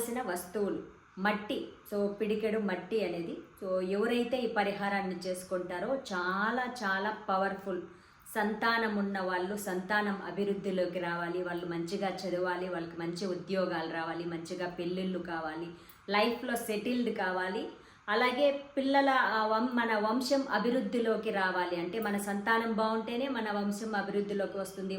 కావలసిన వస్తువులు మట్టి. సో పిడికెడు మట్టి అనేది. సో ఎవరైతే ఈ పరిహారాన్ని చేసుకుంటారో చాలా చాలా పవర్ఫుల్ సంతానం ఉన్న వాళ్ళు సంతానం అభివృద్ధిలోకి రావాలి వాళ్ళు మంచిగా చదవాలి వాళ్ళకి మంచి ఉద్యోగాలు రావాలి మంచిగా పెళ్ళిళ్ళు కావాలి లైఫ్లో సెటిల్డ్ కావాలి. అలాగే పిల్లల వం- మన వంశం అభివృద్ధిలోకి రావాలి. అంటే మన సంతానం బాగుంటేనే మన వంశం అభివృద్ధిలోకి వస్తుంది.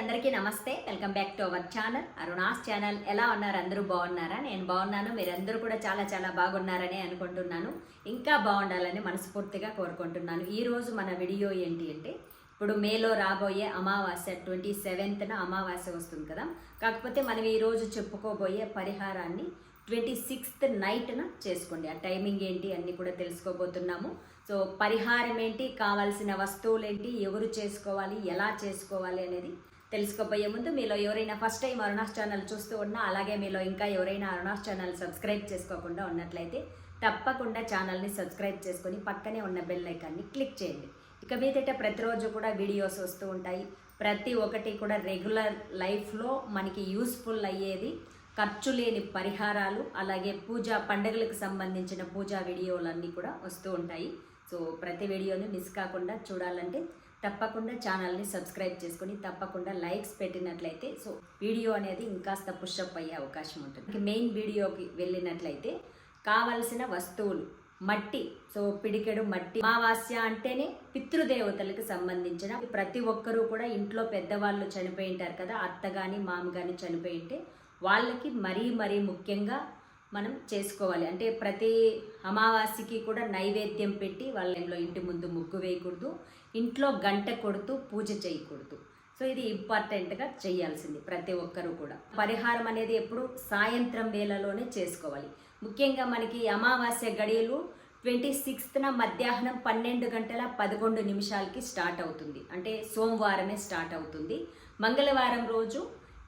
అందరికీ నమస్తే. Welcome back to our channel Aruna's channel ఎలా ఉన్నారు? అందరూ బాగున్నారా? నేను బాగున్నాను. మీరందరూ కూడా చాలా చాలా బాగున్నారని అనుకుంటున్నాను. ఇంకా బాగుండాలని మనస్ఫూర్తిగా కోరుకుంటున్నాను. ఈరోజు మన వీడియో ఏంటి అంటే ఇప్పుడు మేలో రాబోయే అమావాస్య ట్వంటీ సెవెంత్న అమావాస్య వస్తుంది కదా. కాకపోతే మనం ఈరోజు చెప్పుకోబోయే పరిహారాన్ని ట్వంటీ సిక్స్త్ నైట్న చేసుకోండి. ఆ టైమింగ్ ఏంటి అన్నీ కూడా తెలుసుకోబోతున్నాము. సో పరిహారం ఏంటి? కావాల్సిన వస్తువులు ఏంటి? ఎవరు చేసుకోవాలి? ఎలా చేసుకోవాలి అనేది తెలుసుకోబోయే ముందు మీలో ఎవరైనా ఫస్ట్ టైం అరుణాస్ ఛానల్ చూస్తూ ఉన్నా అలాగే మీలో ఇంకా ఎవరైనా అరుణాస్ ఛానల్ సబ్స్క్రైబ్ చేసుకోకుండా ఉన్నట్లయితే తప్పకుండా ఛానల్ని సబ్స్క్రైబ్ చేసుకొని పక్కనే ఉన్న బెల్ ఐకాన్ని క్లిక్ చేయండి. ఇక మీదట ప్రతిరోజు కూడా వీడియోస్ వస్తూ ఉంటాయి. ప్రతి ఒక్కటి కూడా రెగ్యులర్ లైఫ్లో మనకి యూస్ఫుల్ అయ్యేది ఖర్చు లేని పరిహారాలు అలాగే పూజా పండుగలకు సంబంధించిన పూజా వీడియోలన్నీ కూడా వస్తూ ఉంటాయి. సో ప్రతి వీడియోని మిస్ కాకుండా చూడాలంటే తప్పకుండా ఛానల్ని సబ్స్క్రైబ్ చేసుకొని తప్పకుండా లైక్స్ పెట్టినట్లయితే సో వీడియో అనేది ఇంకాస్త పుషప్ అయ్యే అవకాశం ఉంటుంది. మెయిన్ వీడియోకి వెళ్ళినట్లయితే కావలసిన వస్తువులు మట్టి సో పిడికెడు మట్టి అమావాస్య అంటేనే పితృదేవతలకు సంబంధించిన ప్రతి ఒక్కరూ కూడా ఇంట్లో పెద్దవాళ్ళు చనిపోయి ఉంటారు కదా అత్త కానీ మామ కానీ చనిపోయి ఉంటే వాళ్ళకి మరీ మరీ ముఖ్యంగా మనం చేసుకోవాలి. అంటే ప్రతి అమావాస్యకి కూడా నైవేద్యం పెట్టి వాళ్ళ ఇంట్లో ఇంటి ముందు ముగ్గు వేయకూడదు. ఇంట్లో గంట కొడుతూ పూజ చేయకూడదు. సో ఇది ఇంపార్టెంట్గా చేయాల్సింది ప్రతి ఒక్కరూ కూడా. పరిహారం అనేది ఎప్పుడు సాయంత్రం వేళలోనే చేసుకోవాలి. ముఖ్యంగా మనకి అమావాస్య గడియలు ట్వంటీ సిక్స్త్న మధ్యాహ్నం పన్నెండు గంటల పదకొండు నిమిషాలకి స్టార్ట్ అవుతుంది. అంటే సోమవారమే స్టార్ట్ అవుతుంది. మంగళవారం రోజు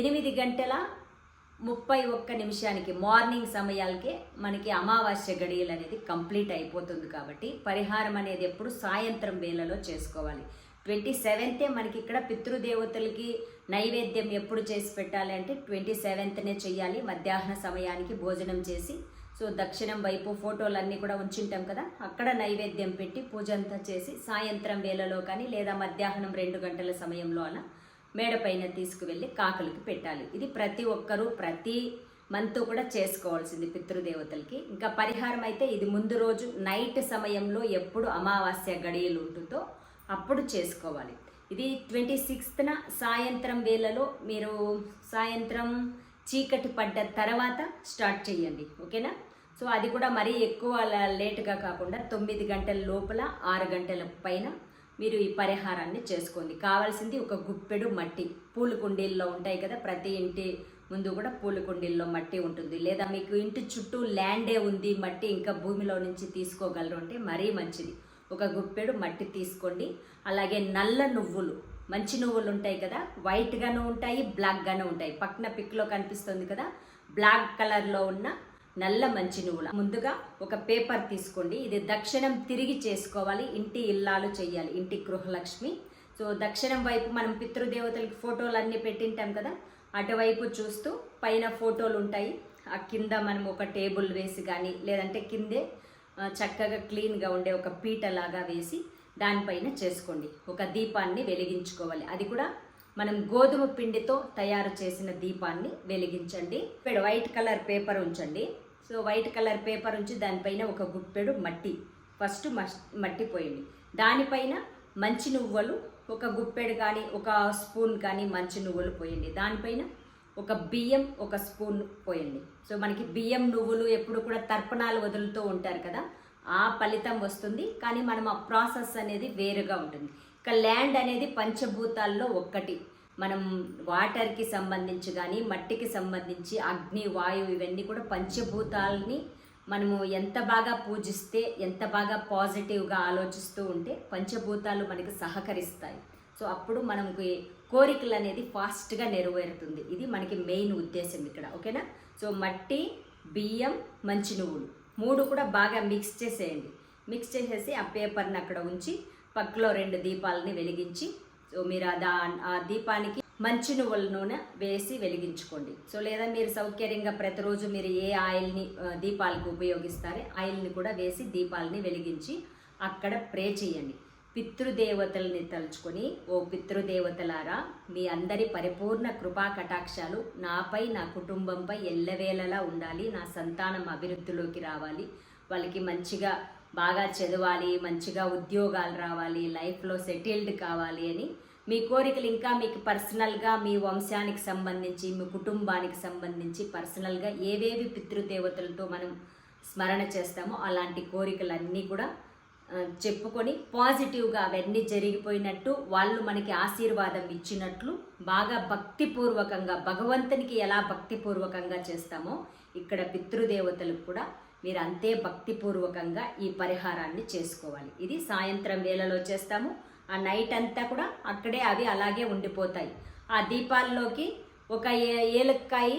ఎనిమిది గంటల ముప్పై ఒక్క నిమిషానికి మార్నింగ్ సమయాలకే మనకి అమావాస్య గడియలు అనేది కంప్లీట్ అయిపోతుంది కాబట్టి పరిహారం అనేది ఎప్పుడు సాయంత్రం వేళలో చేసుకోవాలి. ట్వంటీ సెవెంతే మనకి ఇక్కడ పితృదేవతలకి నైవేద్యం ఎప్పుడు చేసి పెట్టాలి అంటే ట్వంటీ సెవెంత్నే చేయాలి మధ్యాహ్న సమయానికి భోజనం చేసి సో దక్షిణం వైపు ఫోటోలు అన్నీ కూడా ఉంచుంటాం కదా అక్కడ నైవేద్యం పెట్టి పూజ అంతా చేసి సాయంత్రం వేళలో కానీ లేదా మధ్యాహ్నం రెండు గంటల సమయంలో అలా మేడ పైన తీసుకువెళ్ళి కాకులకి పెట్టాలి. ఇది ప్రతి ఒక్కరూ ప్రతి మంత్ కూడా చేసుకోవాల్సింది పితృదేవతలకి. ఇంకా పరిహారం అయితే ఇది ముందు రోజు నైట్ సమయంలో ఎప్పుడు అమావాస్య గడియలు ఉంటుందో అప్పుడు చేసుకోవాలి. ఇది ట్వంటీ సిక్స్త్న సాయంత్రం వేళలో మీరు సాయంత్రం చీకటి పడ్డ తర్వాత స్టార్ట్ చేయండి. ఓకేనా? సో అది కూడా మరీ ఎక్కువ లేటుగా కాకుండా తొమ్మిది గంటల లోపల ఆరు గంటల పైన మీరు ఈ పరిహారాన్ని చేసుకోండి. కావాల్సింది ఒక గుప్పెడు మట్టి. పూల కుండీల్లో ఉంటాయి కదా ప్రతి ఇంటి ముందు కూడా పూల కుండీల్లో మట్టి ఉంటుంది. లేదా మీకు ఇంటి చుట్టూ ల్యాండే ఉంది మట్టి ఇంకా భూమిలో నుంచి తీసుకోగలరు అంటే మరీ మంచిది. ఒక గుప్పెడు మట్టి తీసుకోండి. అలాగే నల్ల నువ్వులు. మంచి నువ్వులు ఉంటాయి కదా వైట్గాను ఉంటాయి బ్లాక్గాను ఉంటాయి. పక్కన పిక్లో కనిపిస్తుంది కదా బ్లాక్ కలర్లో ఉన్న నల్ల మంచి నువ్వుల ముందుగా ఒక పేపర్ తీసుకోండి. ఇది దక్షిణం తిరిగి చేసుకోవాలి. ఇంటి ఇల్లాలు చేయాలి ఇంటి గృహలక్ష్మి. సో దక్షిణం వైపు మనం పితృదేవతలకి ఫోటోలు అన్నీ పెట్టింటాం కదా? అటువైపు చూస్తూ పైన ఫోటోలు ఉంటాయి. ఆ కింద మనం ఒక టేబుల్ వేసి కానీ లేదంటే కిందే చక్కగా క్లీన్గా ఉండే ఒక పీట లాగా వేసి దానిపైన చేసుకోండి. ఒక దీపాన్ని వెలిగించుకోవాలి. అది కూడా మనం గోధుమ పిండితో తయారు చేసిన దీపాన్ని వెలిగించండి. ఇక్కడ వైట్ కలర్ పేపర్ ఉంచండి. సో వైట్ కలర్ పేపర్ ఉంచి దానిపైన ఒక గుప్పెడు మట్టి. ఫస్ట్ మట్టి పోయండి దానిపైన మంచి నువ్వులు ఒక గుప్పెడు కానీ ఒక స్పూన్ కానీ మంచి నువ్వులు పోయండి దానిపైన ఒక బియ్యం ఒక స్పూన్ పోయండి సో మనకి బియ్యం నువ్వులు ఎప్పుడు కూడా తర్పణాలు వదులుతూ ఉంటారు కదా ఆ ఫలితం వస్తుంది. కానీ మనం ఆ ప్రాసెస్ అనేది వేరుగా ఉంటుంది. ఇక ల్యాండ్ అనేది పంచభూతాల్లో ఒక్కటి. మనం వాటర్కి సంబంధించి కానీ మట్టికి సంబంధించి అగ్ని వాయువు ఇవన్నీ కూడా పంచభూతాలని మనము ఎంత బాగా పూజిస్తే ఎంత బాగా పాజిటివ్గా ఆలోచిస్తూ ఉంటే పంచభూతాలు మనకి సహకరిస్తాయి. సో అప్పుడు మనకి కోరికలు అనేది ఫాస్ట్గా నెరవేరుతుంది. ఇది మనకి మెయిన్ ఉద్దేశం ఇక్కడ ఓకేనా? సో మట్టి బియ్యం మంచి నువ్వులు మూడు కూడా బాగా మిక్స్ చేసేయండి. మిక్స్ చేసేసి ఆ పేపర్ని అక్కడ ఉంచి పక్కలో రెండు దీపాలని వెలిగించి సో మీరు ఆ దా ఆ దీపానికి మంచి నువ్వుల నూనె వేసి వెలిగించుకోండి. సో లేదా మీరు సౌకర్యంగా ప్రతిరోజు మీరు ఏ ఆయిల్ని దీపాలకు ఉపయోగిస్తారో ఆయిల్ని కూడా వేసి దీపాలని వెలిగించి అక్కడ ప్రే చేయండి. పితృదేవతల్ని తలుచుకొని ఓ పితృదేవతలారా మీ అందరి పరిపూర్ణ కృపా కటాక్షాలు నాపై నా కుటుంబంపై ఎల్లవేళలా ఉండాలి నా సంతానం అభివృద్ధిలోకి రావాలి వాళ్ళకి మంచిగా బాగా చదవాలి మంచిగా ఉద్యోగాలు రావాలి లైఫ్లో సెటిల్డ్ కావాలి అని మీ కోరికలు ఇంకా మీకు పర్సనల్గా మీ వంశానికి సంబంధించి మీ కుటుంబానికి సంబంధించి పర్సనల్గా ఏవేవి పితృదేవతలతో మనం స్మరణ చేస్తామో అలాంటి కోరికలన్నీ కూడా చెప్పుకొని పాజిటివ్గా అవన్నీ జరిగిపోయినట్టు వాళ్ళు మనకి ఆశీర్వాదం ఇచ్చినట్లు బాగా భక్తిపూర్వకంగా భగవంతునికి ఎలా భక్తిపూర్వకంగా చేస్తామో ఇక్కడ పితృదేవతలకు కూడా మీరు అంతే భక్తిపూర్వకంగా ఈ పరిహారాన్ని చేసుకోవాలి. ఇది సాయంత్రం వేళలో చేస్తాము. ఆ నైట్ అంతా కూడా అక్కడే అవి అలాగే ఉండిపోతాయి. ఆ దీపాల్లోకి ఒక ఏ- ఏలక్కాయ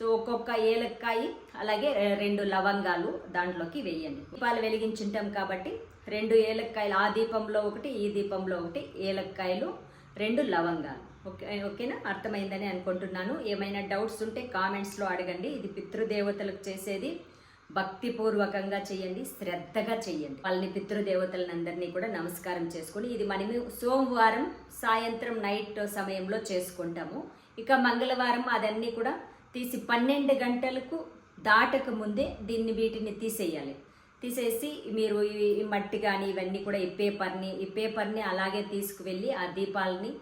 సో ఒక్కొక్క ఏలక్కాయ అలాగే రెండు లవంగాలు దాంట్లోకి వేయండి. దీపాలు వెలిగించుంటాం కాబట్టి రెండు ఏలక్కాయలు ఆ దీపంలో ఒకటి ఈ దీపంలో ఒకటి ఏలక్కాయలు రెండు లవంగాలు. ఓకే ఓకేనా? అర్థమైందని అనుకుంటున్నాను. ఏమైనా డౌట్స్ ఉంటే కామెంట్స్లో అడగండి. ఇది పితృదేవతలకు చేసేది. భక్తిపూర్వకంగా చేయండి శ్రద్ధగా చేయండి. వాళ్ళని పితృదేవతలను అందరినీ కూడా నమస్కారం చేసుకొని ఇది మనము సోమవారం సాయంత్రం నైట్ సమయంలో చేసుకుంటాము. ఇక మంగళవారం అదన్నీ కూడా తీసి పన్నెండు గంటలకు దాటక ముందే దీన్ని వీటిని తీసేయాలి. తీసేసి మీరు ఈ ఈ మట్టి కానీ ఇవన్నీ కూడా ఈ పేపర్ని ఈ పేపర్ని అలాగే తీసుకువెళ్ళి ఆ దీపాలని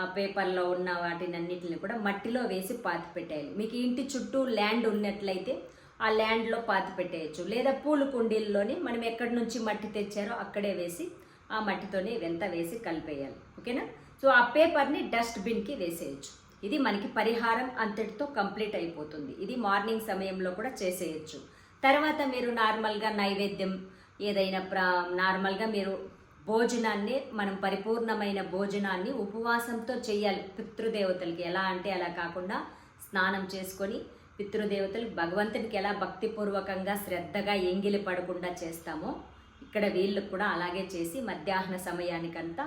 ఆ పేపర్లో ఉన్న వాటిని అన్నిటిని కూడా మట్టిలో వేసి పాతి పెట్టేయాలి మీకు ఇంటి చుట్టూ ల్యాండ్ ఉన్నట్లయితే ఆ ల్యాండ్లో పాతి పెట్టేయచ్చు. లేదా పూల కుండీల్లోని మనం ఎక్కడి నుంచి మట్టి తెచ్చారో అక్కడే వేసి ఆ మట్టితోనే వెంత వేసి కలిపేయాలి. ఓకేనా? సో ఆ పేపర్ని డస్ట్బిన్కి వేసేయచ్చు. ఇది మనకి పరిహారం అంతటితో కంప్లీట్ అయిపోతుంది. ఇది మార్నింగ్ సమయంలో కూడా చేసేయచ్చు. తర్వాత మీరు నార్మల్గా నైవేద్యం ఏదైనా ప్ర నార్మల్గా మీరు భోజనాన్ని మనం పరిపూర్ణమైన భోజనాన్ని ఉపవాసంతో చేయాలి. పితృదేవతలకి ఎలా అంటే అలా కాకుండా స్నానం చేసుకొని పితృదేవతలు భగవంతునికి ఎలా భక్తిపూర్వకంగా శ్రద్ధగా ఎంగిలి పడకుండా చేస్తామో ఇక్కడ వీళ్ళు కూడా అలాగే చేసి మధ్యాహ్న సమయానికంతా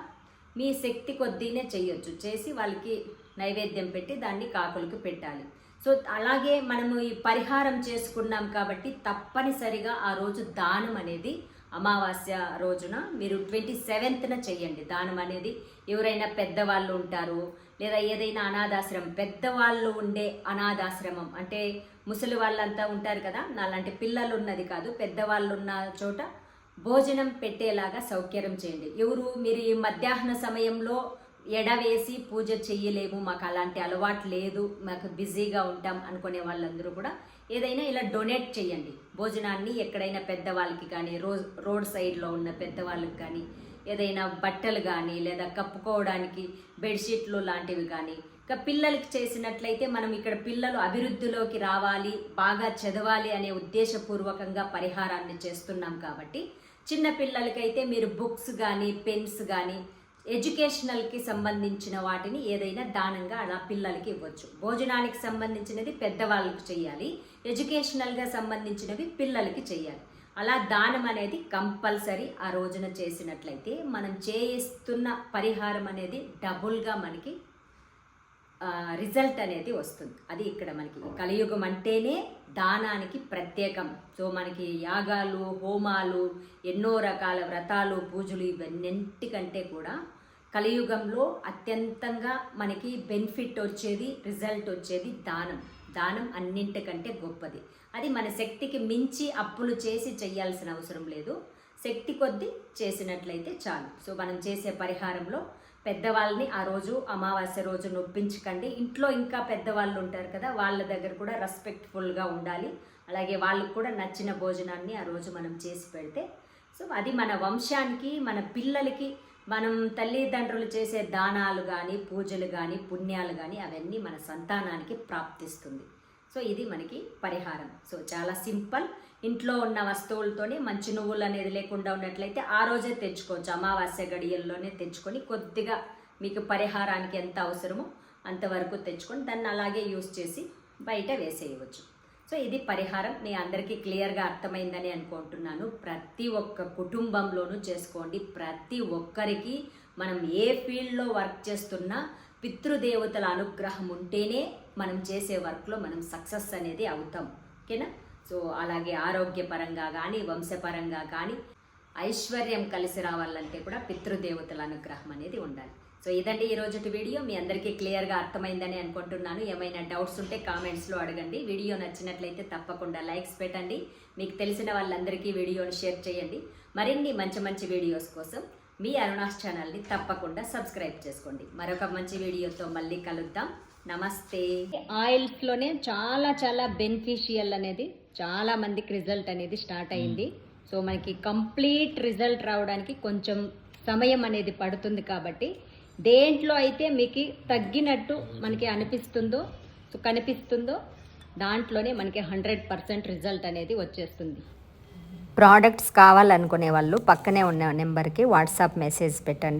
మీ శక్తి కొద్దీనే చేయొచ్చు. చేసి వాళ్ళకి నైవేద్యం పెట్టి దాన్ని కాకులకు పెట్టాలి. సో అలాగే మనము ఈ పరిహారం చేసుకున్నాం కాబట్టి తప్పనిసరిగా ఆ రోజు దానం అనేది అమావాస్య రోజున మీరు ట్వంటీ సెవెంత్న చెయ్యండి. దానం అనేది ఎవరైనా పెద్దవాళ్ళు ఉంటారు లేదా ఏదైనా అనాథాశ్రమం పెద్దవాళ్ళు ఉండే అనాథాశ్రమం అంటే ముసలి వాళ్ళంతా ఉంటారు కదా నాలాంటి పిల్లలు ఉన్నది కాదు పెద్దవాళ్ళు ఉన్న చోట భోజనం పెట్టేలాగా సౌకర్యం చేయండి. ఎవరు మీరు ఈ మధ్యాహ్న సమయంలో ఎడవేసి పూజ చెయ్యలేము మాకు అలాంటి అలవాటు లేదు మాకు బిజీగా ఉంటాం అనుకునే వాళ్ళందరూ కూడా ఏదైనా ఇలా డొనేట్ చేయండి. భోజనాన్ని ఎక్కడైనా పెద్దవాళ్ళకి కానీ రో రోడ్ సైడ్లో ఉన్న పెద్దవాళ్ళకి కానీ ఏదైనా బట్టలు కానీ లేదా కప్పుకోవడానికి బెడ్షీట్లు లాంటివి కానీ ఇంకా పిల్లలకి చేసినట్లయితే మనం ఇక్కడ పిల్లలు అభివృద్ధిలోకి రావాలి బాగా చదవాలి అనే ఉద్దేశపూర్వకంగా పరిహారాన్ని చేస్తున్నాం కాబట్టి చిన్న పిల్లలకైతే మీరు బుక్స్ కానీ పెన్స్ కానీ ఎడ్యుకేషనల్కి సంబంధించిన వాటిని ఏదైనా దానంగా అలా పిల్లలకి ఇవ్వచ్చు. భోజనానికి సంబంధించినది పెద్దవాళ్ళకి చేయాలి ఎడ్యుకేషనల్గా సంబంధించినవి పిల్లలకి చేయాలి అలా దానం అనేది కంపల్సరీ ఆ రోజున చేసినట్లయితే మనం చేయిస్తున్న పరిహారం అనేది డబుల్గా మనకి రిజల్ట్ అనేది వస్తుంది. అది ఇక్కడ మనకి కలియుగం అంటేనే దానానికి ప్రత్యేకం. సో మనకి యాగాలు హోమాలు ఎన్నో రకాల వ్రతాలు పూజలు ఇవన్నింటికంటే కూడా కలియుగంలో అత్యంతంగా మనకి బెనిఫిట్ వచ్చేది రిజల్ట్ వచ్చేది దానం. దానం అన్నింటికంటే గొప్పది. అది మన శక్తికి మించి అప్పులు చేసి చేయాల్సిన అవసరం లేదు. శక్తి కొద్దీ చేసినట్లయితే చాలు. సో మనం చేసే పరిహారంలో పెద్దవాళ్ళని ఆ రోజు అమావాస్య రోజు నొప్పించకండి. ఇంట్లో ఇంకా పెద్దవాళ్ళు ఉంటారు కదా వాళ్ళ దగ్గర కూడా రెస్పెక్ట్ఫుల్గా ఉండాలి. అలాగే వాళ్ళకు కూడా నచ్చిన భోజనాన్ని ఆ రోజు మనం చేసి పెడితే సో అది మన వంశానికి మన పిల్లలకి మనం తల్లిదండ్రులు చేసే దానాలు కానీ పూజలు కానీ పుణ్యాలు కానీ అవన్నీ మన సంతానానికి ప్రాప్తిస్తుంది. సో ఇది మనకి పరిహారం. సో చాలా సింపుల్. ఇంట్లో ఉన్న వస్తువులతోనే మంచి నువ్వులు అనేది లేకుండా ఉన్నట్లయితే ఆ రోజే తెచ్చుకోవచ్చు. అమావాస్య గడియల్లోనే తెచ్చుకొని కొద్దిగా మీకు పరిహారానికి ఎంత అవసరమో అంతవరకు తెచ్చుకొని దాన్ని అలాగే యూస్ చేసి బయట వేసేయవచ్చు. సో ఇది పరిహారం. మీ అందరికీ క్లియర్గా అర్థమైందని అనుకుంటున్నాను. ప్రతి ఒక్క కుటుంబంలోనూ చేసుకోండి. ప్రతి ఒక్కరికి మనం ఏ ఫీల్డ్లో వర్క్ చేస్తున్నా పితృదేవతల అనుగ్రహం ఉంటేనే మనం చేసే వర్క్లో మనం సక్సెస్ అనేది అవుతాం. ఓకేనా? సో అలాగే ఆరోగ్యపరంగా కానీ వంశపరంగా కానీ ఐశ్వర్యం కలిసి రావాలంటే కూడా పితృదేవతల అనుగ్రహం అనేది ఉండాలి. సో ఇదండి ఈరోజు వీడియో. మీ అందరికీ క్లియర్గా అర్థమైందని అనుకుంటున్నాను. ఏమైనా డౌట్స్ ఉంటే కామెంట్స్లో అడగండి. వీడియో నచ్చినట్లయితే తప్పకుండా లైక్స్ పెట్టండి. మీకు తెలిసిన వాళ్ళందరికీ వీడియోని షేర్ చేయండి. మరిన్ని మంచి మంచి వీడియోస్ కోసం మీ అరుణాస్ ఛానల్ని తప్పకుండా సబ్స్క్రైబ్ చేసుకోండి. మరొక మంచి వీడియోతో మళ్ళీ కలుద్దాం. నమస్తే. ఆయిల్స్లోనే చాలా చాలా బెనిఫిషియల్ అనేది చాలా మందికి రిజల్ట్ అనేది స్టార్ట్ అయింది. సో మనకి కంప్లీట్ రిజల్ట్ రావడానికి కొంచెం సమయం అనేది పడుతుంది కాబట్టి దేంట్లో అయితే మీకు తగ్గినట్టు మనకి అనిపిస్తుందో సో కనిపిస్తుందో దాంట్లోనే మనకి హండ్రెడ్ పర్సెంట్ రిజల్ట్ అనేది వచ్చేస్తుంది. ప్రోడక్ట్స్ కావాలనుకునే వాళ్ళు పక్కనే ఉన్న నెంబర్కి వాట్సాప్ మెసేజ్ పెట్టండి.